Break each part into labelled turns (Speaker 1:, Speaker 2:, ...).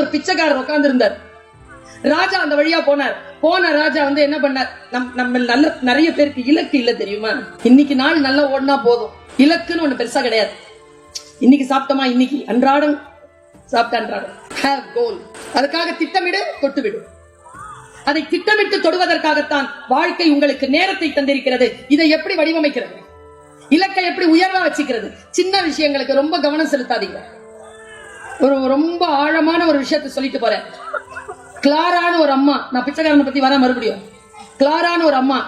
Speaker 1: ஒரு பிச்சைக்காரர் உட்கார்ந்து இருந்தார் ராஜா அந்த வழியா போனார். போன ராஜா வந்து என்ன பண்ணார்? நம் நம்ம நல்ல நிறைய பேருக்கு இலக்கு இல்ல தெரியுமா? இன்னைக்கு நாள் நல்லா ஓடினா போதும். இலக்குன்னு ஒண்ணு பெருசா கிடையாது. இன்னைக்கு சாப்பிட்டோமா? இன்னைக்கு. அன்றாடம் சாப்பிட்ட அன்றாடம். ஹேவ் கோல் அதுக்காக திட்டமிடு தொட்டு விடு அதை திட்டமிட்டு தொடுவதற்காகத்தான் வாழ்க்கை உங்களுக்கு நேரத்தை தந்திருக்கிறது. இதை எப்படி வடிவமைக்கிறது? இலக்கை எப்படி உயர்வா வச்சுக்கிறது? சின்ன விஷயங்களுக்கு ரொம்ப கவனம் செலுத்தாதீங்க. ஒரு ரொம்ப ஆழமான ஒரு விஷயத்தை சொல்லிட்டு போறேன். கிளாரான ஒரு அம்மா நான் பிச்சைக்காரனை பத்தி வரேன் மறுபடியும். கிளாரான ஒரு அம்மா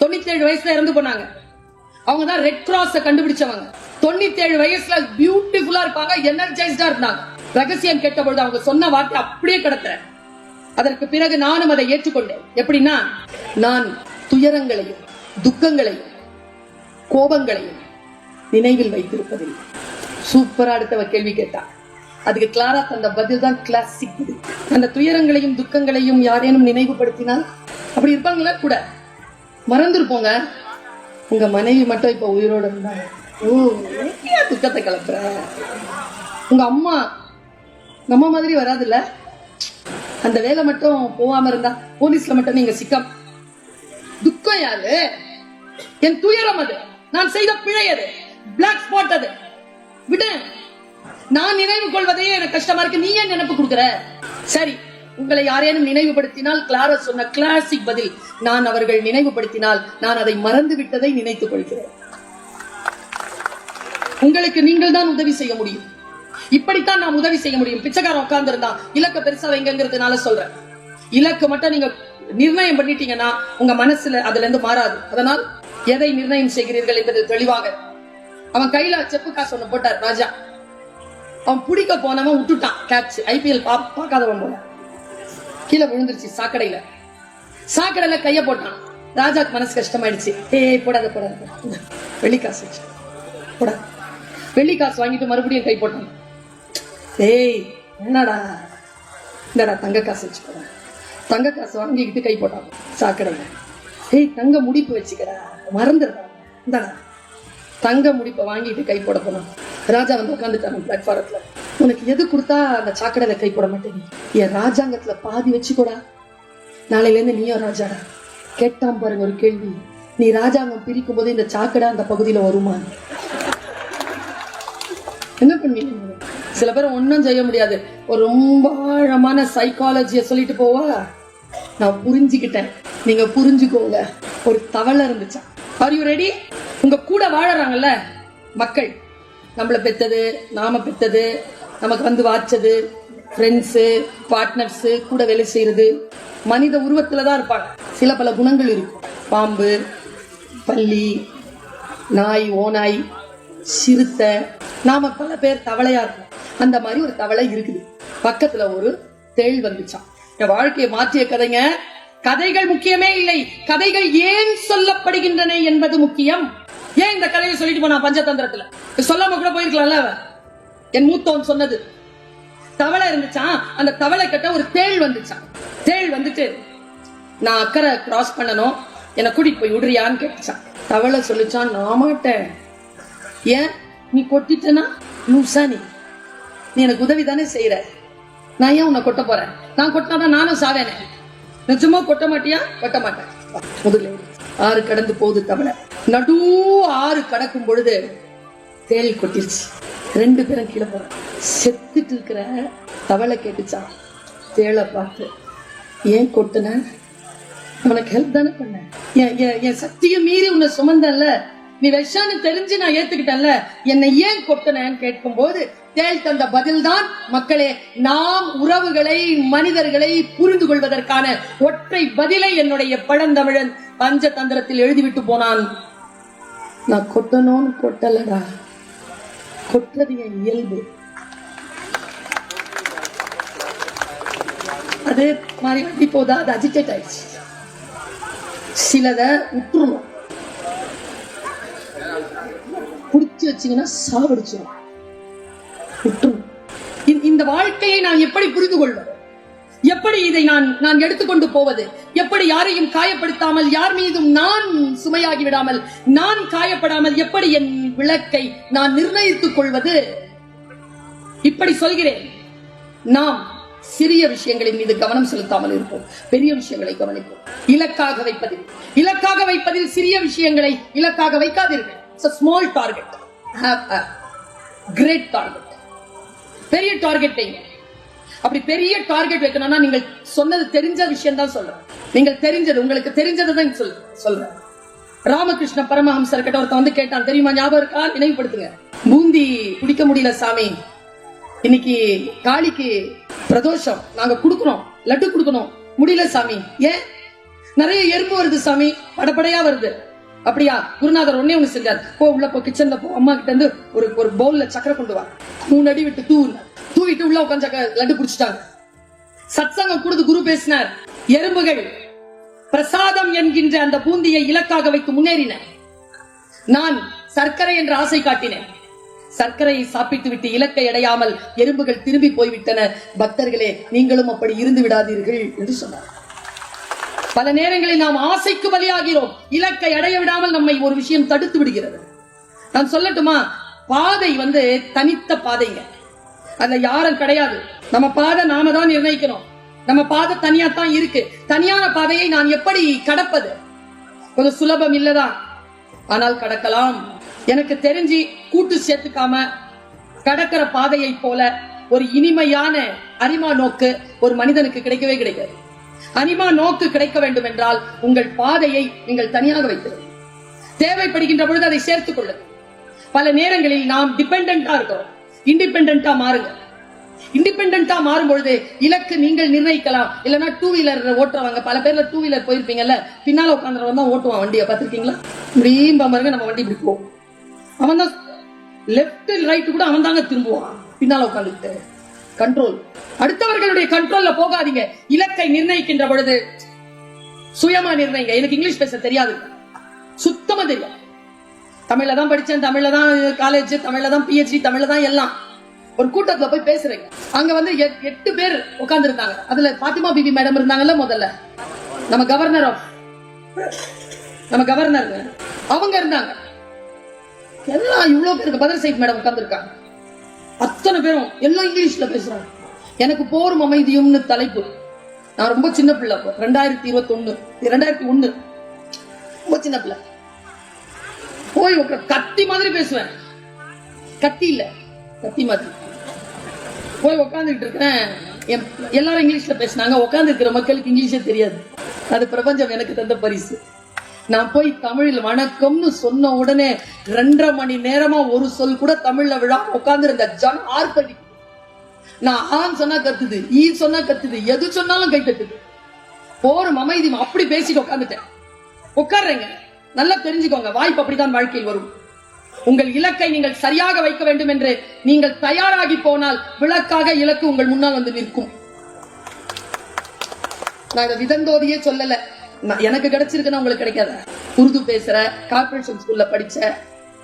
Speaker 1: தொண்ணூத்தி ஏழு வயசுல இறந்து போனாங்க. அவங்க தான் ரெட் கிராஸ் கண்டுபிடிச்சவங்க. தொண்ணூத்தி ஏழு வயசுல பியூட்டிஃபுல்லா இருப்பாங்க எனர்ஜைஸ்டா இருந்தாங்க. ரகசியம் கேட்ட பொழுது அவங்க சொன்ன வார்த்தை அப்படியே கிடத்துறேன் அதற்கு பிறகு நானும் அதை ஏற்றுக்கொண்டேன். எப்படின்னா நான் துயரங்களையும் துக்கங்களையும் கோபங்களையும் நினைவில் வைத்திருப்பதில்லை. சூப்பரா அடுத்தவ கேள்வி கேட்டான் அதுக்கு கிளாரா தந்த பதில் தான் கிளாசிக் அந்த துயரங்களையும் துக்கங்களையும் யாரேனும் நினைவுபடுத்தினால்? அப்படி இருப்பாங்களா? கூட. மறந்துருப்போங்க. உங்க மனைவி மட்டும் இப்ப உயிரோட இருந்தாங்க. ஓ துக்கத்தை கிளப்புற உங்க அம்மா நம்ம மாதிரி வராதுல்ல? அந்த வேலை மட்டும் போகாம இருந்தா போலீஸ்ல மட்டும் நீங்க சிக்கம். துக்கம் யாரு? என் துயரம் அது. நான் செய்த பிழை அது. பிளாக் ஸ்பாட் அது. விடு. நான் நினைவு கொள்வதே எனக்கு கஷ்டமா இருக்கு. நீ ஏன் நினைப்பு கொடுக்குற? சரி உங்களை யாரேனும் நினைவுபடுத்தினால் கிளாரா சொன்ன கிளாசிக் பதில் நான் அவர்கள் நினைவுபடுத்தினால் நான் அதை மறந்து விட்டதை நினைத்துக் கொள்கிறேன். உங்களுக்கு நீங்கள் தான் உதவி செய்ய முடியும். இப்படித்தான் நாம் உதவி செய்ய முடியும். பிச்சைக்காரன் உட்கார்ந்து இருந்தான் இலக்க பெருசா வைங்கிறதுனால சொல்றேன். இலக்கு மட்டும் நீங்க நிர்ணயம் பண்ணிட்டீங்கன்னா உங்க மனசுல அதுல இருந்து மாறாது. அதனால் எதை நிர்ணயம் செய்கிறீர்கள் என்பது தெளிவாக. அவன் கையில செப்பு காசு ஒண்ணு போட்டார் ராஜா. அவன் பிடிக்க போனவன் விட்டுட்டான் கேட்ச் ஐபிஎல் பார்க்காதவன் போல. கீழே விழுந்துருச்சு சாக்கடையில. சாக்கடையில கைய போட்டான். ராஜாக்கு மனசு கஷ்டமாயிடுச்சு. ஏய் போடாத போடாத வெள்ளிக்காசு போடா. வெள்ளிக்காசு வாங்கிட்டு மறுபடியும் கை போட்டான். ஏய் என்னடா? இந்தடா தங்க காசு வச்சுக்கடா தங்க காசு வாங்கிக்கிட்டு கை போட்டான் சாக்கடையில. ஏய் தங்க முடிப்பு வச்சுக்கடா. மறந்துடுறா. இந்தடா. தங்க முடிப்பை வாங்கிட்டு கை போட போனான் ராஜா வந்து உட்காந்துட்டாங்க பிளாட்ஃபாரத்தில் உனக்கு எது கொடுத்தா அந்த சாக்கடையில் கை போட மாட்டேங்க என் ராஜாங்கத்துல பாதி வச்சுக்கோடா. நாளையில இருந்து நீயும் ராஜாடா. கேட்டான் பாருங்க ஒரு கேள்வி. நீ ராஜாங்கம் பிரிக்கும் போது இந்த சாக்கடை அந்த பகுதியில வருமா? என்ன பண்ணுவீங்க? சில பேர் ஒன்றும் செய்ய முடியாது. ஒரு ரொம்ப ஆழமான சைக்காலஜியை சொல்லிட்டு போவா. நான் புரிஞ்சுக்கிட்டேன். நீங்க புரிஞ்சுக்கோங்க. ஒரு தவளை இருந்துச்சா ஆர் யூ ரெடி உங்க கூட வாழறாங்கல்ல மக்கள். நம்மளை பெத்தது நாம பெத்தது நமக்கு வந்து வாச்சது ஃப்ரெண்ட்ஸு பார்ட்னர்ஸு கூட வேலை செய்கிறது மனித உருவத்தில் தான் இருப்பாங்க. சில பல குணங்கள் இருக்கும். பாம்பு பள்ளி நாய் ஓநாய் சிறுத்தை. நாம பல பேர் தவளையா இருக்கும் அந்த மாதிரி ஒரு தவளை இருக்குது. பக்கத்துல ஒரு தேள் வந்துச்சான் என் வாழ்க்கையை மாற்றிய கதைங்க. கதைகள் முக்கியமே இல்லை. கதைகள் ஏன் சொல்லப்படுகின்றன என்பது முக்கியம். ஏன் இந்த கதையை சொல்லிட்டு போனா பஞ்சதந்திரத்துல? சொல்லாம கூட போயிருக்கலாம்ல என் மூத்தவன் சொன்னது. தவளை இருந்துச்சான் அந்த தவளை கிட்ட ஒரு தேள் வந்துச்சான் தேள் வந்துட்டு நான் அக்கறை கிராஸ் பண்ணணும். என்னை கூட்டிட்டு போய் விடுறியான்னு கேட்டுச்சான். தவளை சொல்லிச்சான் நான் மாட்டேன். ஏன்? நீ கொட்டிட்டனா? லூசா நீ. நீ எனக்கு உதவி தானே செய்யற நான் ஏன் உன்னை கொட்ட போறேன்? நான் கொட்டினாதான் நானும் சாவேனே. நிஜமா கொட்ட மாட்டியா? கொட்ட மாட்டேன். முதல்ல ஆறு கடந்து போகுது தவளை. நடு ஆறு கடக்கும் பொழுது தேல் கொட்டிருச்சு. ரெண்டு பேரும் கீழே போறாங்க. செத்துட்டு இருக்கிற தவளை கேட்டுச்சா. தேளை பார்த்து ஏன் கொட்டுன? உனக்கு ஹெல்ப் தானே பண்ணேன். என் என் சக்தியை மீறி உன்னை சுமந்தல்ல நீ விஷான்னு தெரிஞ்சு நான் ஏத்துக்கிட்டேன்ல என்னை ஏன் கொட்டினேன்னு கேட்கும்போது தேள் தந்த பதில்தான் மக்களே நாம் உறவுகளை மனிதர்களை புரிந்து கொள்வதற்கான ஒற்றை பதிலை என்னுடைய பழந்தமிழன் பஞ்சதந்திரத்தில் எழுதிவிட்டு போனான். நான் கொட்டணும்னு கொட்டலடா. கொட்டது என் இயல்பு. அது மாதிரி வண்டி போதா? அது அஜிடேட் ஆயிடுச்சு. சிலதை உற்றுணும். புடிச்சு வச்சீங்கன்னா சாவடிச்சிடும் இந்த- இந்த வாழ்க்கையை நான் எப்படி புரிந்து கொள்வது எப்படி இதை நான் நான் எடுத்துக்கொண்டு போவது? எப்படி யாரையும் காயப்படுத்தாமல் யார் மீதும் நான் சுமையாகி விடாமல் நான் காயப்படாமல் எப்படி என் விளக்கை நான் நிர்ணயித்துக் கொள்வது? இப்படி சொல்கிறேன். நாம் சிறிய விஷயங்களின் மீது கவனம் செலுத்தாமல் இருப்போம். பெரிய விஷயங்களை கவனிப்போம். இலக்காக வைப்பதில். இலக்காக வைப்பதில் சிறிய விஷயங்களை இலக்காக வைக்காதீர்கள். ஸ்மால் டார்கெட் கிரேட் டார்கெட் பெரிய டார்கெட் வைங்க. அப்படி பெரிய டார்கெட் வைக்கணும்னா நீங்கள் சொன்னது தெரிஞ்ச விஷயம் தான் சொல்றேன். நீங்கள் தெரிஞ்சது உங்களுக்கு தெரிஞ்சதை தான் சொல் சொல்றேன். ராமகிருஷ்ண பரமஹம்சர் கிட்ட ஒருத்தன் வந்து கேட்டான் தெரியுமா ஞாபகம் இருக்கா? நினைவுபடுத்துங்க. பூந்தி குடிக்க முடியல சாமி. இன்னைக்கு காளிக்கு பிரதோஷம். நாங்க குடுக்கறோம் லட்டு குடுக்கணும். முடியல சாமி. ஏன்? நிறைய எறும்பு வருது சாமி. படப்படையா வருது. அப்படியா? குருநாதர் உடனே ஒண்ணு செஞ்சார். போ உள்ள போ கிச்சன்ல போ. அம்மா கிட்ட இருந்து ஒரு ஒரு பவுல்ல சக்கரை கொண்டு வா. மூணு அடி விட்டு தூ தூவிட்டு உள்ள உட்காந்து லட்டு குடிச்சிட்டாங்க. சத்சங்கம் கொடுத்து குரு பேசினார். எறும்புகள் பிரசாதம் என்கின்ற அந்த பூந்தியை இலக்காக வைத்து முன்னேறின. நான் சர்க்கரை என்ற ஆசை காட்டினேன். சர்க்கரையை சாப்பிட்டு விட்டு இலக்கை அடையாமல் எறும்புகள் திரும்பி போய்விட்டன. பக்தர்களே நீங்களும் அப்படி இருந்து விடாதீர்கள் என்று சொன்னார். பல நேரங்களில் நாம் ஆசைக்கு பலியாகிறோம். இலக்கை அடைய விடாமல் நம்மை ஒரு விஷயம் தடுத்து விடுகிறது. நான் சொல்லட்டுமா? பாதை வந்து தனித்த பாதைங்க. அதுல யாரும் கிடையாது. நம்ம பாதை நாம தான் நிர்ணயிக்கணும். நம்ம பாதை தனியா தான் இருக்கு. தனியான பாதையை நான் எப்படி கடப்பது? கொஞ்சம் சுலபம் இல்லதான். ஆனால் கடக்கலாம். எனக்கு தெரிஞ்சு கூட்டு சேர்த்துக்காம கடக்கிற பாதையை போல ஒரு இனிமையான அரிமா நோக்கு ஒரு மனிதனுக்கு கிடைக்கவே கிடைக்காது. அனிமா நோக்கு கிடைக்க வேண்டும் என்றால் உங்கள் பாதையை நீங்கள் தனியாக வைத்திருக்கும் தேவைப்படுகின்ற பொழுது அதை சேர்த்துக் கொள்ளுங்கள். பல நேரங்களில் நாம் டிபெண்டா இருக்கிறோம். இண்டிபெண்டா மாறுங்க இண்டிபெண்டா மாறும் பொழுது இலக்கு நீங்கள் நிர்ணயிக்கலாம். இல்லைன்னா டூ வீலர் ஓட்டுறவங்க பல பேர்ல டூ வீலர் போயிருப்பீங்கல்ல பின்னால உட்காந்துறவன் தான் ஓட்டுவான் வண்டியை. பார்த்திருக்கீங்களா? இப்படியும் பாருங்க நம்ம வண்டி இப்படி போவோம் அவன் தான் லெப்ட் ரைட் கூட அவன் தாங்க திரும்புவான். பின்னால உட்காந்துட்டு கண்ட்ரோல் அடுத்தவர்களுடைய கண்ட்ரோல்ல போகாதீங்க. இலக்கை நிர்ணயிக்கின்ற பொழுது சுயமா நிர்ணயிங்க. எனக்கு இங்கிலீஷ் பேச தெரியாது. சுத்தமா தெரியும் தமிழ்ல தான் படிச்சேன் தமிழ்ல தான் காலேஜ் தமிழ்ல தான் பிஹெச்டி தமிழ்ல தான் எல்லாம். ஒரு கூட்டத்துல போய் பேசுறேங்க. அங்க வந்து எட்டு பேர் உட்கார்ந்து இருந்தாங்க அதுல பாத்திமா பிபி மேடம் இருந்தாங்கல்ல முதல்ல. நம்ம கவர்னர் ஆஃப் நம்ம கவர்னர் அவங்க இருந்தாங்க. எல்லாம் இவ்வளவு பேருக்கு பதில் சைட் மேடம் உட்கார்ந்துருக்காங்க. அத்தனை பேரும் எல்லாம் இங்கிலீஷ்ல பேசுறாங்க? எனக்கு போரும் அமைதியும்னு தலைப்பு. நான் ரொம்ப சின்ன பிள்ளை அப்போ. ரெண்டாயிரத்தி இருபத்தி ஒண்ணு ரெண்டாயிரத்தி ஒண்ணு. ரொம்ப சின்ன பிள்ளை. போய் உட்கா கத்தி மாதிரி பேசுவேன். கத்தி இல்ல. கத்தி மாதிரி. போய் உட்காந்துக்கிட்டு இருக்கேன். என் எல்லாரும் இங்கிலீஷ்ல பேசினாங்க. உட்கார்ந்து இருக்கிற மக்களுக்கு இங்கிலீஷே தெரியாது. அது பிரபஞ்சம் எனக்கு தந்த பரிசு. நான் போய் தமிழில் வணக்கம்னு சொன்ன உடனே ரெண்டரை மணி நேரமா ஒரு சொல் கூட தமிழ்ல விழா உட்கார்ந்து இருந்த ஜன் ஆர்ப்படி நான் ஆன் சொன்னா கத்துது ஈ சொன்னா கத்துது எது சொன்னாலும் கை கத்துது போரும் அமைதி அப்படி பேசிட்டு உட்காந்துட்டேன் உட்கார்றேங்க. நல்லா தெரிஞ்சுக்கோங்க வாய்ப்பு அப்படித்தான் வாழ்க்கையில் வரும். உங்கள் இலக்கை நீங்கள் சரியாக வைக்க வேண்டும் என்று நீங்கள் தயாராகி போனால் விளக்காக இலக்கு உங்கள் முன்னால் வந்து நிற்கும். நான் இதை விதந்தோதியே சொல்லலை. எனக்கு கிடைச்சிருக்குன்னா உங்களுக்கு கிடைக்காத. உருது பேசுற கார்பரேஷன் ஸ்கூல்ல படிச்ச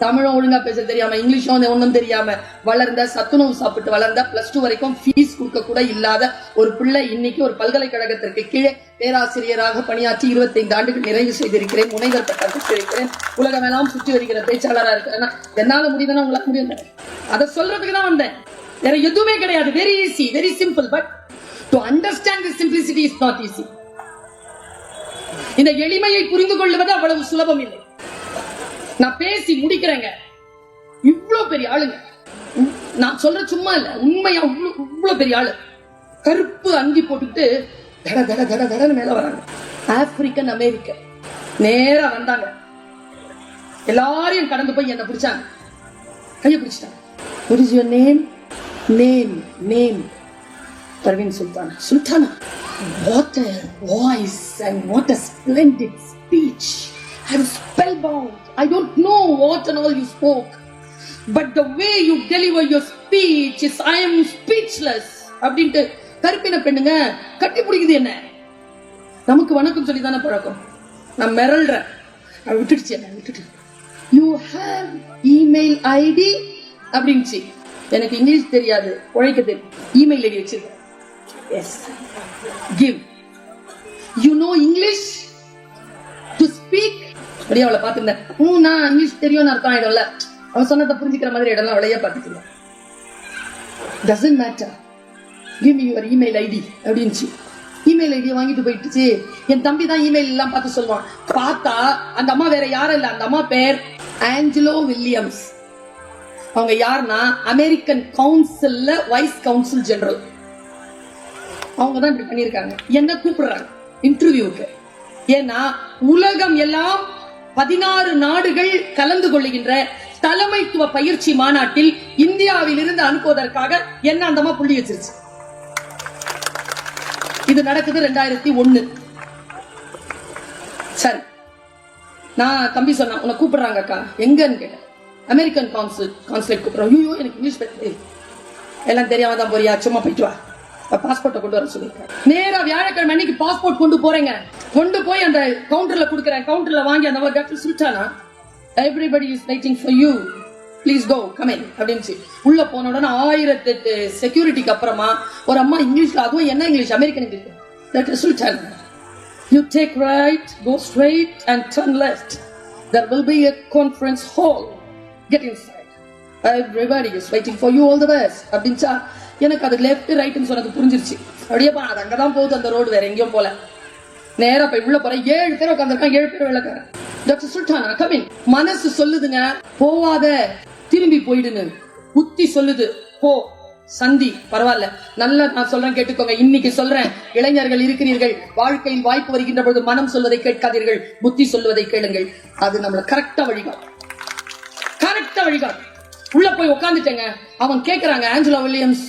Speaker 1: தமிழும் ஒழுங்கா பேச தெரியாம இங்கிலீஷும் வந்து ஒண்ணும் தெரியாம வளர்ந்த சத்துணவு சாப்பிட்டு வளர்ந்த பிளஸ் டூ வரைக்கும் ஃபீஸ் கொடுக்க கூட இல்லாத ஒரு பிள்ளை இன்னைக்கு ஒரு பல்கலைக்கழகத்திற்கு கீழே பேராசிரியராக பணியாற்றி 25 ஆண்டுகள் நிறைவு செய்திருக்கிறேன் முனைவர் பட்டம் பெற்றிருக்கிறேன். உலகமெல்லாம் சுற்றி வருகிற பேச்சாளராக இருக்கிறேன் என்னால முடியுதுன்னா உங்களால் முடியும் அதை சொல்றதுக்கு தான் வந்தேன். வேற எதுவுமே கிடையாது. Very easy very simple but to understand the simplicity is not easy இந்த எளிமையை புரிந்து கொள்வது அவ்வளவு சுலபம் இல்லை நான் பேசி முடிக்கிறேங்க. இவ்வளவு பெரிய ஆளுங்க. நான் சொல்ற சும்மா இல்ல. உண்மையா இவ்வளவு பெரிய ஆளு. கருப்பு அங்கி போட்டுட்டு தட தட தட தடன்னு மேல வராங்க. ஆப்பிரிக்கன் அமெரிக்க நேரா வந்தாங்க. எல்லாரையும் கடந்து போய் என்ன பிடிச்சாங்க. கையை பிடிச்சிட்டாங்க. What is your name? Name name. Parveen Sultan Sultana what a voice and what a splendid speech. I'm spellbound. I don't know what and all you spoke but the way you deliver your speech is I am speechless. அப்படின்ட்டு கருப்பின பெண்ணுங்க கட்டி பிடிக்குது என்ன? நமக்கு வணக்கம் சொல்லி தானே பழக்கம். நான் மிரள்றேன். அவ விட்டுடுச்சு என்ன? விட்டுட்டு. யூ ஹேவ் இமெயில் ஐடி அப்படின்ச்சு எனக்கு இங்கிலீஷ் தெரியாது உழைக்க தெரியும். இமெயில் ஐடி வச்சிருக்கேன். Yes give you know English to speak அப்படியே அவளை பார்த்துருந்தேன் ம் நான் இங்கிலீஷ் தெரியும்னு அர்த்தம் ஆயிடும்ல. அவன் சொன்னதை புரிஞ்சுக்கிற மாதிரி இடம்லாம் அவளையே பார்த்துக்கலாம் doesn't matter give me your email ID அப்படின்ச்சு email ஐடியை வாங்கிட்டு போயிட்டுச்சு. என் தம்பி தான் இமெயில் எல்லாம் பார்த்து சொல்லுவான். பார்த்தா அந்த அம்மா வேற யாரும் இல்லை. அந்த அம்மா பேர் ஆஞ்சலோ வில்லியம்ஸ் அவங்க யாருன்னா அமெரிக்கன் கவுன்சில்ல வைஸ் கவுன்சில் ஜெனரல் அவங்க தான் இப்படி பண்ணியிருக்காங்க. என்ன கூப்பிடுறாங்க. இன்டர்வியூக்கு ஏன்னா உலகம் எல்லாம் பதினாறு நாடுகள் கலந்து கொள்ளுகின்ற தலைமைத்துவ பயிற்சி மாநாட்டில் இந்தியாவில் இருந்து அனுப்புவதற்காக என்ன அந்தமா புள்ளி வச்சிருச்சு. இது நடக்குது ரெண்டாயிரத்தி ஒண்ணு. சரி. நான் தம்பி சொன்னேன் உன்னை கூப்பிடுறாங்க அக்கா. எங்கன்னு கேட்டேன். அமெரிக்கன் கான்சுல் கான்சுலேட் கூப்பிடுறோம். ஐயோ எனக்கு இங்கிலீஷ் எல்லாம் தெரியாம தான் போறியா? சும்மா போயிட்டு வா. பாஸ்போர்ட்டை கொண்டு வர சொல்லியிருக்காங்க நேரா வியாழக்கிழமை அன்னைக்கு பாஸ்போர்ட் கொண்டு போறேங்க. கொண்டு போய் அந்த கவுண்டர்ல கொடுக்குறேன். கவுண்டர்ல வாங்கி அந்த மாதிரி doctor சொல்லிட்டானா everybody is waiting for you please go coming அப்படின்னு உள்ள போன உடனே ஆயிரத்தி எட்டு செக்யூரிட்டிக்கு அப்புறமா ஒரு அம்மா இங்கிலீஷ்ல அதுவும் என்ன இங்கிலீஷ்? American English? டாக்டர் சொல்லிட்டாங்க you take right go straight and turn left there will be a conference hall. Get inside. Everybody is waiting for you all the best அப்படின்ச்சா எனக்கு அது லெஃப்ட் ரைட்னு சொன்னது புரிஞ்சிருச்சு. அப்படியே பா அது அங்கதான் போகுது அந்த ரோடு வேற எங்கேயும் போல. நேரா போய் உள்ள போறேன். ஏழு பேர் உட்காந்துருக்கான் ஏழு பேர் விளக்காரன் டாக்டர் சுல்டானா கமிங் மனசு சொல்லுதுங்க போவாத திரும்பி போயிடுன்னு. புத்தி சொல்லுது போ. சந்தி பரவாயில்ல. நல்லா நான் சொல்றேன் கேட்டுக்கோங்க. இன்னைக்கு சொல்றேன் இளைஞர்கள் இருக்கிறீர்கள். வாழ்க்கையில் வாய்ப்பு வருகின்ற பொழுது மனம் சொல்வதை கேட்காதீர்கள். புத்தி சொல்வதை கேளுங்கள். அது நம்மள கரெக்டா வழிகாட்டும். கரெக்டா வழிகாட்டும். உள்ள போய் உட்காந்துட்டேங்க அவன் கேக்குறாங்க Angela Williams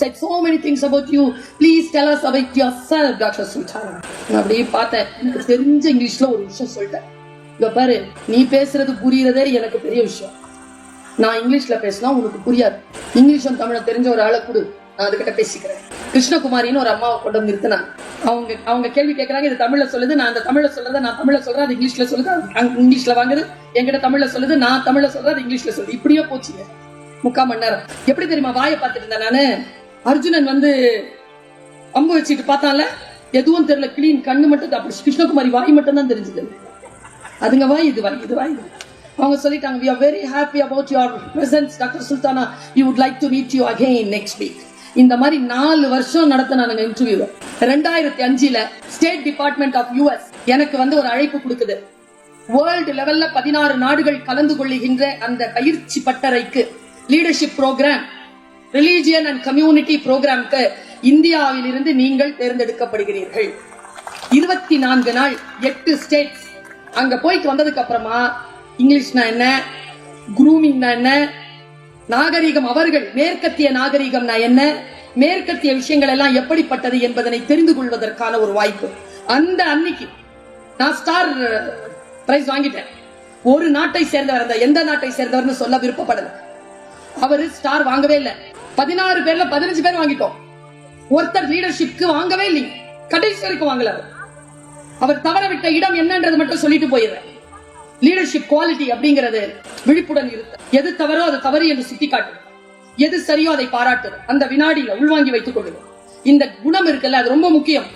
Speaker 1: said so many things about you please tell us about yourself doctor Sultana நான் அப்படியே பார்த்தேன். எனக்கு தெரிஞ்ச இங்கிலீஷ்ல ஒரு விஷயம் சொல்லிட்டேன். இங்க பாரு நீ பேசுறது புரியுறதே எனக்கு பெரிய விஷயம். நான் இங்கிலீஷ்ல பேசினா உனக்கு புரியாது. இங்கிலீஷும் தமிழும் தெரிஞ்ச ஒரு ஆளை கொடு. நான் அதுகிட்ட பேசிக்கிறேன். கிருஷ்ணகுமாரின்னு ஒரு அம்மாவை கொண்டு வந்து நிறுத்தினாங்க அவங்க அவங்க கேள்வி கேட்கறாங்க இது தமிழ்ல சொல்லுது நான் அந்த தமிழ்ல சொல்றத நான் தமிழ்ல சொல்றேன் அது இங்கிலீஷ்ல சொல்லுது இங்கிலீஷ்ல வாங்குது என்கிட்ட தமிழ்ல சொல்லுது நான் தமிழ்ல சொல்றேன் அது இங்கிலீஷ்ல சொல்லுது. இப்படியே போச்சுங்க முக்கால் மணி நேரம். எப்படி தெரியுமா வாயை பார்த்துட்டு இருந்தேன் நானு. அர்ஜுனன் வந்து அம்பு வச்சுட்டு பார்த்தால எதுவும் தெரியல கிளீன் கண்ணு மட்டும் அப்படி கிருஷ்ணகுமாரி வாய் மட்டும் தான் தெரிஞ்சது. அதுங்க வாய் இது வாய் இது வாய். அவங்க சொல்லிட்டாங்க we are very happy about your presence doctor Sultana you would like to meet you again next week இந்த மாதிரி நாலு வருஷம் நடத்தினானுங்க இன்டர்வியூ ரெண்டாயிரத்தி அஞ்சுல ஸ்டேட் டிபார்ட்மெண்ட் ஆஃப் யூஎஸ் எனக்கு வந்து ஒரு அழைப்பு கொடுக்குது. வேர்ல்டு லெவல்ல பதினாறு நாடுகள் கலந்து கொள்ளுகின்ற அந்த பயிற்சி பட்டறைக்கு leadership program religion and community ப்ரோக்ராம்க்கு இந்தியாவில் இருந்து நீங்கள் தேர்ந்தெடுக்கப்படுகிறீர்கள். இருபத்தி நான்கு நாள் எட்டு ஸ்டேட்ஸ் அங்க போயிட்டு வந்ததுக்கு அப்புறமா இங்கிலீஷ்னா என்ன குரூமிங்னா என்ன நாகரிகம் அவர்கள் மேற்கத்திய நாகரிகம்னா என்ன? மேற்கத்திய விஷயங்கள் எல்லாம் எப்படிப்பட்டது என்பதனை தெரிந்து கொள்வதற்கான ஒரு வாய்ப்பு. அந்த அன்னைக்கு நான் ஸ்டார் பிரைஸ் வாங்கிட்டேன். ஒரு நாட்டை சேர்ந்தவர் அந்த எந்த நாட்டை சேர்ந்தவர்னு சொல்ல விருப்பப்படல. அவரு ஸ்டார் வாங்கவே இல்லை. பதினாறு பேர்ல பதினஞ்சு பேர் வாங்கிட்டோம். ஒருத்தர் லீடர்ஷிப்க்கு வாங்கவே இல்லைங்க. கடைசி வரைக்கும் வாங்கல அவர். அவர் தவற விட்ட இடம் என்னன்றது மட்டும் சொல்லிட்டு போயிடுறேன். லீடர்ஷிப் குவாலிட்டி அப்படிங்கிறது விழிப்புடன் இருக்கு. எது தவறோ அது தவறு என்று சுட்டி காட்டு எது சரியோ அதை பாராட்டு அந்த வினாடியில உள்வாங்கி வைத்துக் கொள்ளுங்க இந்த குணம் இருக்குல்ல அது ரொம்ப முக்கியம்.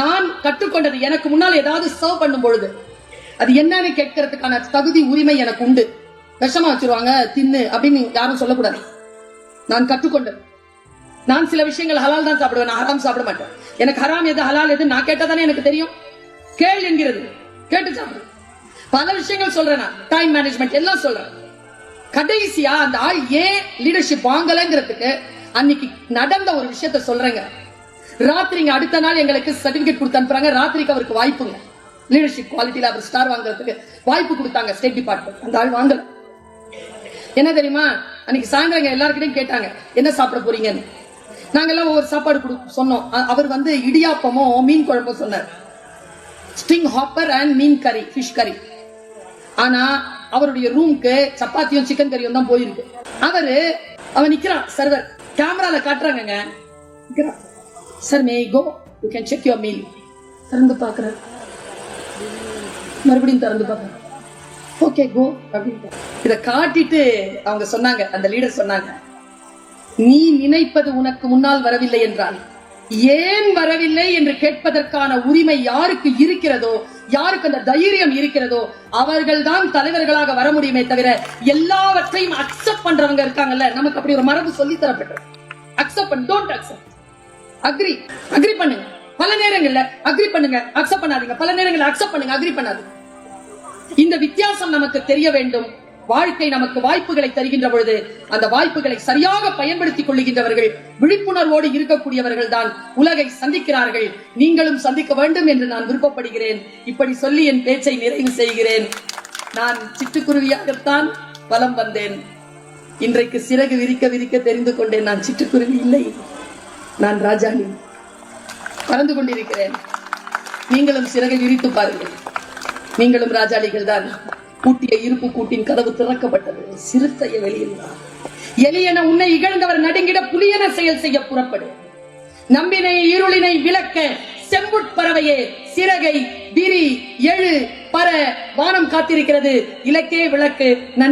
Speaker 1: நான் கற்றுக்கொண்டது எனக்கு முன்னால் ஏதாவது சர்வ் பண்ணும் பொழுது அது என்னன்னு கேட்கறதுக்கான தகுதி உரிமை எனக்கு உண்டு. விஷமா வச்சிருவாங்க தின்னு அப்படின்னு யாரும் சொல்லக்கூடாது. நான் கற்றுக்கொண்டது. நான் சில விஷயங்கள் ஹலால் தான் சாப்பிடுவேன் நான் ஹராம் சாப்பிட மாட்டேன். எனக்கு ஹராம் எது ஹலால் எது நான் கேட்டதானே எனக்கு தெரியும். கேள் என்கிறது. கேட்டு சாப்பிடுவேன் பல விஷயங்கள் சொல்றேன் டைம் மேனேஜ்மெண்ட் எல்லாம் சொல்றேன். கடைசியா அந்த ஆள் ஏன் லீடர்ஷிப் வாங்கலைங்கிறதுக்கு அன்னைக்கு நடந்த ஒரு விஷயத்த சொல்றேங்க. ராத்திரிங்க அடுத்த நாள் எங்களுக்கு சர்டிபிகேட் கொடுத்து அனுப்புறாங்க. ராத்திரிக்கு அவருக்கு வாய்ப்புங்க. லீடர்ஷிப் குவாலிட்டியில அவர் ஸ்டார் வாங்குறதுக்கு வாய்ப்பு கொடுத்தாங்க ஸ்டேட் டிபார்ட்மெண்ட் அந்த ஆள் வாங்கல. என்ன தெரியுமா? அன்னைக்கு சாயந்தரம் எல்லாருக்கிட்டையும் கேட்டாங்க என்ன சாப்பிட போறீங்கன்னு? நாங்கெல்லாம் ஒவ்வொரு சாப்பாடு கொடு சொன்னோம். அவர் வந்து இடியாப்பமும் மீன் குழம்பும் சொன்னார். ஸ்டிங் ஹாப்பர் அண்ட் மீன் கறி ஃபிஷ் கறி ஆனா அவருடைய ரூம்க்கு சப்பாத்தியும் சிக்கன் கறியும் தான் போயிருக்கு. அவரு அவன் நிக்கிறான் சர்வர் கேமரால காட்டுறாங்க நிக்கிறான். Sir may go you can check your meal திறந்து பாக்குறாரு மறுபடியும் திறந்து பார்க்கறேன் ஓகே கோ அப்படின்ட்டு. இதை காட்டிட்டு அவங்க சொன்னாங்க அந்த லீடர் சொன்னாங்க நீ நினைப்பது உனக்கு முன்னால் வரவில்லை என்றால் ஏன் வரவில்லை என்று கேட்பதற்கான உரிமை யாருக்கு இருக்கிறதோ யாருக்கு அந்த தைரியம் இருக்கிறதோ அவர்கள்தான் தலைவர்களாக வர முடியுமே தவிர எல்லாவற்றையும் அக்செப்ட் பண்றவங்க இருக்காங்கல்ல நமக்கு அப்படி ஒரு மரபு சொல்லி தரப்பட்டது அக்செப்ட் பண்ண டோன்ட் அக்செப்ட் அக்ரி அக்ரி பண்ணுங்க பல நேரங்கள்ல அக்ரி பண்ணுங்க அக்செப்ட் பண்ணாதீங்க. பல நேரங்கள்ல அக்செப்ட் பண்ணுங்க அக்ரி பண்ணாதீங்க. இந்த வித்தியாசம் நமக்கு தெரிய வேண்டும். வாழ்க்கை நமக்கு வாய்ப்புகளை தருகின்ற பொழுது அந்த வாய்ப்புகளை சரியாக பயன்படுத்திக் கொள்ளுகின்றவர்கள் விழிப்புணர்வோடு இருக்கக்கூடியவர்கள் தான் உலகை சந்திக்கிறார்கள். நீங்களும் சந்திக்க வேண்டும் என்று நான் விருப்பப்படுகிறேன். இப்படி சொல்லி என் பேச்சை நிறைவு செய்கிறேன். நான் சிட்டுக்குருவியாகத்தான் வலம் வந்தேன். இன்றைக்கு சிறகு விரிக்க விரிக்க தெரிந்து கொண்டேன். நான் சிட்டுக்குருவி இல்லை. நான் ராஜாணி. பறந்து கொண்டிருக்கிறேன். நீங்களும் சிறகை விரித்து பாருங்கள். நீங்களும் ராஜாளிகள் தான் பூட்டிய இருப்பு கூட்டின் கதவு திறக்கப்பட்டது. சிறுத்தைய வெளியில்தான் எலியன உன்னை இகழ்ந்தவர் நடுங்கிட புலியன செயல் செய்ய புறப்படு. நம்பினை இருளினை விளக்க செம்புட்பறவையே சிறகை விரி எழு பர வானம் காத்திருக்கிறது. இலக்கே விளக்கு. நன்றி.